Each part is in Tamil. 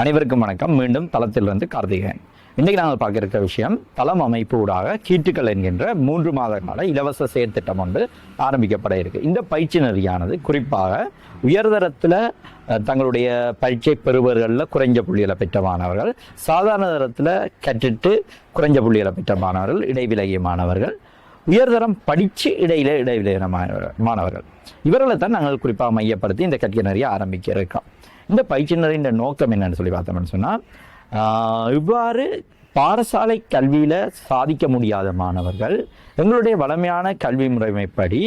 அனைவருக்கும் வணக்கம். மீண்டும் தளத்திலிருந்து கார்த்திகேயன். இன்றைக்கி நாங்கள் பார்க்க இருக்கிற விஷயம் தளம் அமைப்பு ஊடாக கீட்டுக்கள் என்கின்ற மூன்று மாத கால இலவச செயற்திட்டம் ஒன்று ஆரம்பிக்கப்பட இருக்கு. இந்த பயிற்சி நெறியானது குறிப்பாக உயர்தரத்தில் தங்களுடைய பரீட்சை பெறுபவர்களில் குறைஞ்ச புள்ளிகளை பெற்ற மாணவர்கள் சாதாரண தரத்தில் கற்றுட்டு குறைஞ்ச புள்ளிகளை பெற்ற மாணவர்கள் இடைவிலகிய மாணவர்கள் உயர்தரம் படித்து இடையில இடைவிலகின மாணவர்கள். மாணவர்கள். இவர்களை தான் நாங்கள் குறிப்பாக மையப்படுத்தி இந்த கட்டிய நிறைய ஆரம்பிக்க இருக்கோம். இந்த பயிற்சியினரின் நோக்கம் என்னன்னு சொல்லி பார்த்தோம்னு சொன்னால் இவ்வாறு பாடசாலை கல்வியில் சாதிக்க முடியாத மாணவர்கள் எங்களுடைய வளமையான கல்வி முறைமைப்படி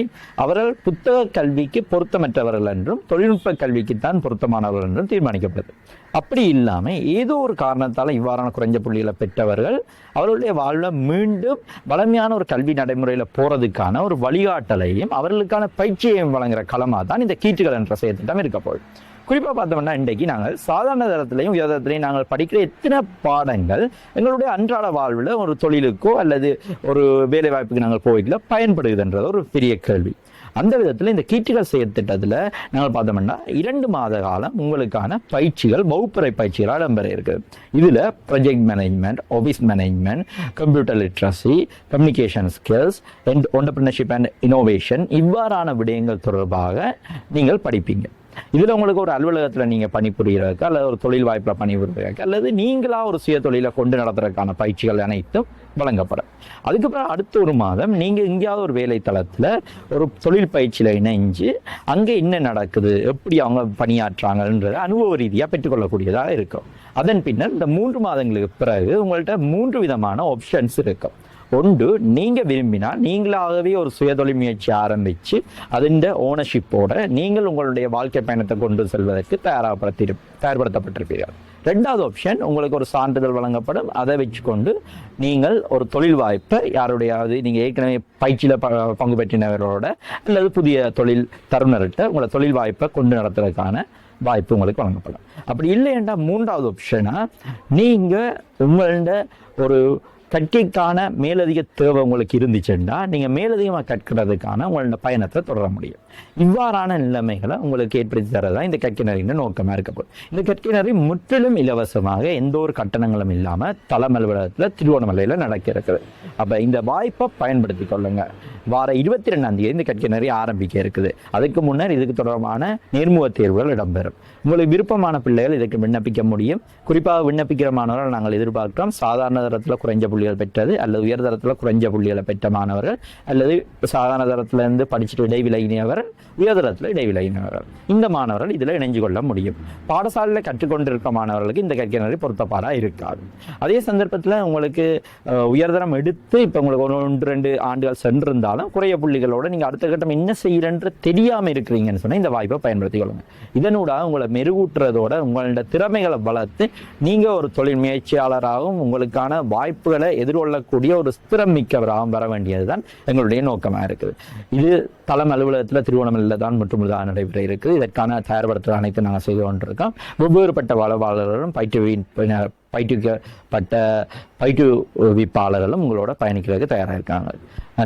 அவர்கள் புத்தக கல்விக்கு பொருத்தமற்றவர்கள் என்றும் தொழில்நுட்ப கல்விக்குத்தான் பொருத்தமானவர்கள் என்றும் தீர்மானிக்கப்படுது. அப்படி இல்லாமல் ஏதோ ஒரு காரணத்தால் இவ்வாறான குறைஞ்ச புள்ளிகளை பெற்றவர்கள் அவர்களுடைய வாழ்வில் மீண்டும் வளமையான ஒரு கல்வி நடைமுறையில் போகிறதுக்கான ஒரு வழிகாட்டலையும் அவர்களுக்கான பயிற்சியையும் வழங்குகிற களமாக தான் இந்த கீட்டுகள் என்ற செயற்திட்டம் இருக்க போகுது. குறிப்பாக பார்த்தோம்னா இன்றைக்கு நாங்கள் சாதாரண தரத்திலையும் உயர்தரத்திலையும் நாங்கள் படிக்கிற எத்தனை பாடங்கள் எங்களுடைய அன்றாட வாழ்வில் ஒரு தொழிலுக்கோ அல்லது ஒரு வேலை வாய்ப்புக்கு நாங்கள் போய்க்கல பயன்படுகிறதுன்றது ஒரு பெரிய கேள்வி. அந்த விதத்தில் இந்த கீட்டுகள் செயற்திட்டத்தில் நாங்கள் பார்த்தோம்னா இரண்டு மாத காலம் உங்களுக்கான பயிற்சிகள் வகுப்பறை பயிற்சிகள் இடம்பெற இருக்குது இதில் project management office management computer literacy communication skills and entrepreneurship and innovation இவ்வாறான விடயங்கள் தொடர்பாக நீங்கள் படிப்பீங்க. இதில் உங்களுக்கு ஒரு அலுவலகத்தில் நீங்கள் பணிபுரியறதுக்கு அல்லது ஒரு தொழில் வாய்ப்பில் பணிபுரியறதுக்கு அல்லது நீங்களா ஒரு சுய தொழிலை கொண்டு நடத்துறதுக்கான பயிற்சிகள் அனைத்தும் வழங்கப்படும். அதுக்கப்புறம் அடுத்த ஒரு மாதம் நீங்கள் எங்கேயாவது ஒரு வேலை தளத்தில் ஒரு தொழில் பயிற்சியில் இணைஞ்சு அங்கே என்ன நடக்குது எப்படி அவங்க பணியாற்றுறாங்கன்றத அனுபவ ரீதியாக பெற்றுக்கொள்ளக்கூடியதாக இருக்கும். அதன் பின்னர் இந்த மூன்று மாதங்களுக்கு பிறகு உங்கள்கிட்ட மூன்று விதமான ஆப்ஷன்ஸ் இருக்கும். ஒன்று நீங்கள் விரும்பினால் நீங்களாகவே ஒரு சுயதொழில் முயற்சி ஆரம்பித்து அதன் ஓனர்ஷிப்போட நீங்கள் உங்களுடைய வாழ்க்கை பயணத்தை கொண்டு செல்வதற்கு தயாராகப்படுத்தி தயார்படுத்தப்பட்டிருப்பீர்கள். ரெண்டாவது ஆப்ஷன் உங்களுக்கு ஒரு சான்றிதழ் வழங்கப்படும். அதை வச்சுக்கொண்டு நீங்கள் ஒரு தொழில் வாய்ப்பை யாருடையாவது நீங்கள் ஏற்கனவே பயிற்சியில் ப பங்கு பெற்றினவர்களோட அல்லது புதிய தொழில் தருணர்கிட்ட உங்களை தொழில் வாய்ப்பை கொண்டு நடத்துறதுக்கான வாய்ப்பு உங்களுக்கு வழங்கப்படும். அப்படி இல்லைன்னா மூன்றாவது ஆப்ஷனாக நீங்கள் உங்கள்ட ஒரு கற்கைக்கான மேலதிக தேவை உங்களுக்கு இருந்துச்சுன்னா நீங்கள் மேலதிகமாக கற்கிறதுக்கான உங்களோட பயணத்தை தொடர முடியும். இவ்வாறான நிலைமைகளை உங்களுக்கு ஏற்படுத்தி தரதான் இந்த கற்கிணறின் நோக்கமாக இருக்கப்படும் இந்த கற்கிணறி முற்றிலும் இலவசமாக எந்த ஒரு கட்டணங்களும் இல்லாமல் தலைமலுவலகத்தில் அலுவலகத்தில் திருவண்ணாமலையில் அப்போ இந்த வாய்ப்பை பயன்படுத்தி கொள்ளுங்கள் வார இருபத்தி ரெண்டாம் தேதி இந்த கற்கிணறி ஆரம்பிக்க இருக்குது. அதுக்கு முன்னர் இதுக்கு தொடர்பான நேர்முக தேர்வுகள் இடம்பெறும். உங்களுக்கு விருப்பமான பிள்ளைகள் இதுக்கு விண்ணப்பிக்க முடியும். குறிப்பாக விண்ணப்பிக்கிற மாணவர்கள் நாங்கள் எதிர்பார்க்கிறோம். சாதாரண தரத்தில் குறைஞ்ச புள்ளிகள் பெற்றது அல்லது உயர் தரத்தில் குறைஞ்ச புள்ளிகளை பெற்ற மாணவர்கள் அல்லது சாதாரண தரத்திலிருந்து படிச்சுட்டு இடைவிலகினவர் உயர்தரத்தில் இடைவிலகினவர்கள் இந்த மாணவர்கள் இதில் இணைஞ்சு கொள்ள முடியும். பாடசாலையில் கற்றுக்கொண்டிருக்க மாணவர்களுக்கு இந்த கற்கிணறி பொருத்தப்பாடாக இருக்காது. அதே சந்தர்ப்பத்தில் உங்களுக்கு உயர்தரம் எடுத்து இப்போ உங்களுக்கு ஒரு ஒன்று ரெண்டு ஆண்டுகள் சென்றிருந்தாலும் குறைய புள்ளிகளோட நீங்கள் அடுத்த கட்டம் என்ன செய்யறன்ற தெரியாமல் இருக்கிறீங்கன்னு சொன்னால் இந்த வாய்ப்பை பயன்படுத்தி கொள்ளுங்க இதனூடாக உங்களை மெருகூட்டுறதோட உங்களோட திறமைகளை வளர்த்து நீங்கள் ஒரு தொழில் முயற்சியாளராகவும் உங்களுக்கான வாய்ப்புகளை எதிர்கொள்ளக்கூடிய ஒரு ஸ்திரம் மிக்கவராகவும் வர வேண்டியதுதான் எங்களுடைய நோக்கமாக இருக்குது. இது தலைமை அலுவலகத்தில் திருவண்ணாமலையில் தான் மற்றும் நடைபெற இருக்குது. இதற்கான தயார்படுத்துகிற அனைத்து நாங்கள் செய்து கொண்டிருக்கோம். வெவ்வேறுபட்ட வளவாளர்களும் பயிற்றுவின் பயிற்றுவிக்கப்பட்ட பயிற்றுவிப்பாளர்களும் உங்களோட பயணிக்கிறதுக்கு தயாராக இருக்காங்க.